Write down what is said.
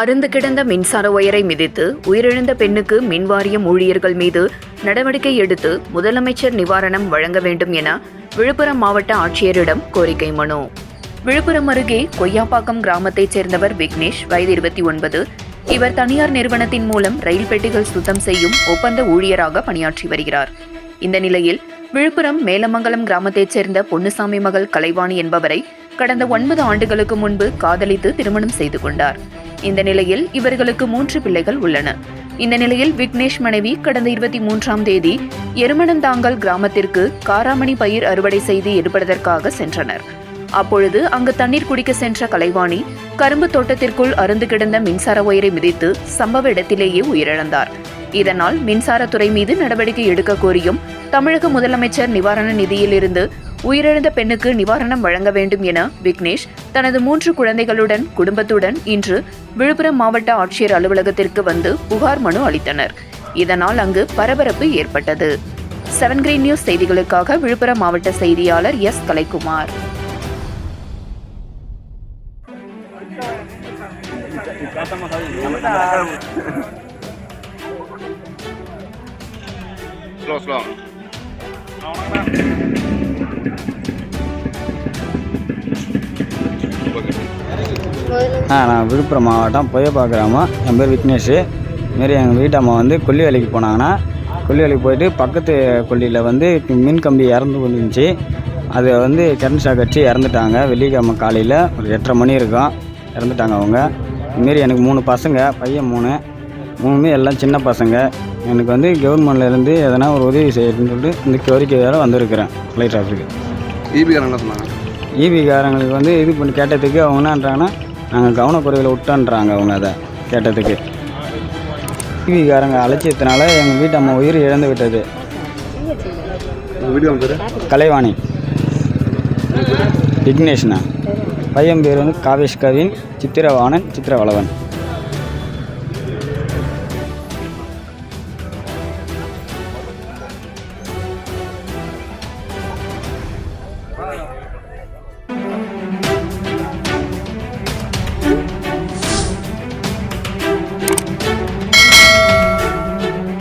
அருந்து கிடந்த மின்சார ஒயரை மிதித்து உயிரிழந்த பெண்ணுக்கு மின்வாரியம் ஊழியர்கள் மீது நடவடிக்கை எடுத்து முதலமைச்சர் நிவாரணம் வழங்க வேண்டும் என விழுப்புரம் மாவட்ட ஆட்சியரிடம் கோரிக்கை மனு. விழுப்புரம் அருகே கொய்யாப்பாக்கம் கிராமத்தைச் சேர்ந்தவர் விக்னேஷ் வயது இருபத்தி ஒன்பது. இவர் தனியார் நிறுவனத்தின் மூலம் ரயில் பெட்டிகள் சுத்தம் செய்யும் ஒப்பந்த ஊழியராக பணியாற்றி வருகிறார். இந்த நிலையில் விழுப்புரம் மேலமங்கலம் கிராமத்தைச் சேர்ந்த பொன்னுசாமி மகள் கலைவாணி என்பவரை கடந்த ஒன்பது ஆண்டுகளுக்கு முன்பு காதலித்து திருமணம் செய்து கொண்டார். இந்த நிலையில் இவர்களுக்கு மூன்று பிள்ளைகள் உள்ளன. இந்த நிலையில் விக்னேஷ் மனைவி கடந்த இருபத்தி மூன்றாம் தேதி எருமணந்தாங்கல் கிராமத்திற்கு காராமணி பயிர் அறுவடை செய்து எடுப்பதற்காக சென்றனர். அப்பொழுது அங்கு தண்ணீர் குடிக்க சென்ற கலைவாணி கரும்பு தோட்டத்திற்குள் அருந்து கிடந்த மின்சார ஒயரை மிதித்து சம்பவ இடத்திலேயே உயிரிழந்தார். இதனால் மின்சாரத்துறை மீது நடவடிக்கை எடுக்க கோரியும் தமிழக முதலமைச்சர் நிவாரண நிதியிலிருந்து உயிரிழந்த பெண்ணுக்கு நிவாரணம் வழங்க வேண்டும் என விக்னேஷ் தனது மூன்று குழந்தைகளுடன் குடும்பத்துடன் இன்று விழுப்புரம் மாவட்ட ஆட்சியர் அலுவலகத்திற்கு வந்து புகார் மனு அளித்தனர். இதனால் அங்கு பரபரப்பு ஏற்பட்டது. செவன் கிரீன் நியூஸ் செய்திகளுக்காக விழுப்புரம் மாவட்ட செய்தியாளர் எஸ். கலைக்குமார். ஸ்லோ ஸ்லோ ஆ நான் விழுப்புரம் மாவட்டம் பொய்யப்பா கிராமம். என் பேர் விக்னேஷ். இதுமாரி எங்கள் வீட்டம்மா வந்து கொல்லி வேலைக்கு போனாங்கன்னா கொல்லி வேலைக்கு போயிட்டு பக்கத்து கொல்லியில் வந்து மின் கம்பி இறந்து வந்துருந்துச்சு அது வந்து கரண்ட் ஷாக் அடிச்சு இறந்துட்டாங்க. வெள்ளிக்கிழமை காலையில் ஒரு எட்டரை மணி இருக்கும். இறந்துட்டாங்க அவங்க. இதுமாரி எனக்கு மூணு பசங்க பையன் மூணு. மூணுமே எல்லாம் சின்ன பசங்க. எனக்கு வந்து கவர்மெண்ட்லேருந்து எதனா ஒரு உதவி செய்யணும்னு சொல்லிட்டு இந்த கோரிக்கையால் வந்திருக்கிறேன் லைட் ஆஃபுக்கு ஈபிகாரன் என்ன சொன்னாங்க? ஈபிக்காரங்களுக்கு வந்து இது பண்ணி கேட்டதுக்கு அவங்க என்னன்றாங்கன்னா நாங்கள் கவனக்குறைவில் விட்டோன்றாங்க அவங்க அதை கேட்டதுக்கு. ஈபிக்காரங்க அலட்சியத்தினால எங்கள் வீட்டம்மா உயிர் இழந்து விட்டது. கலைவாணி. விக்னேஷ்ண்ணா பையன் பேர் வந்து காவேஷ் கவின் சித்திரவாணன் சித்திரவளவன்.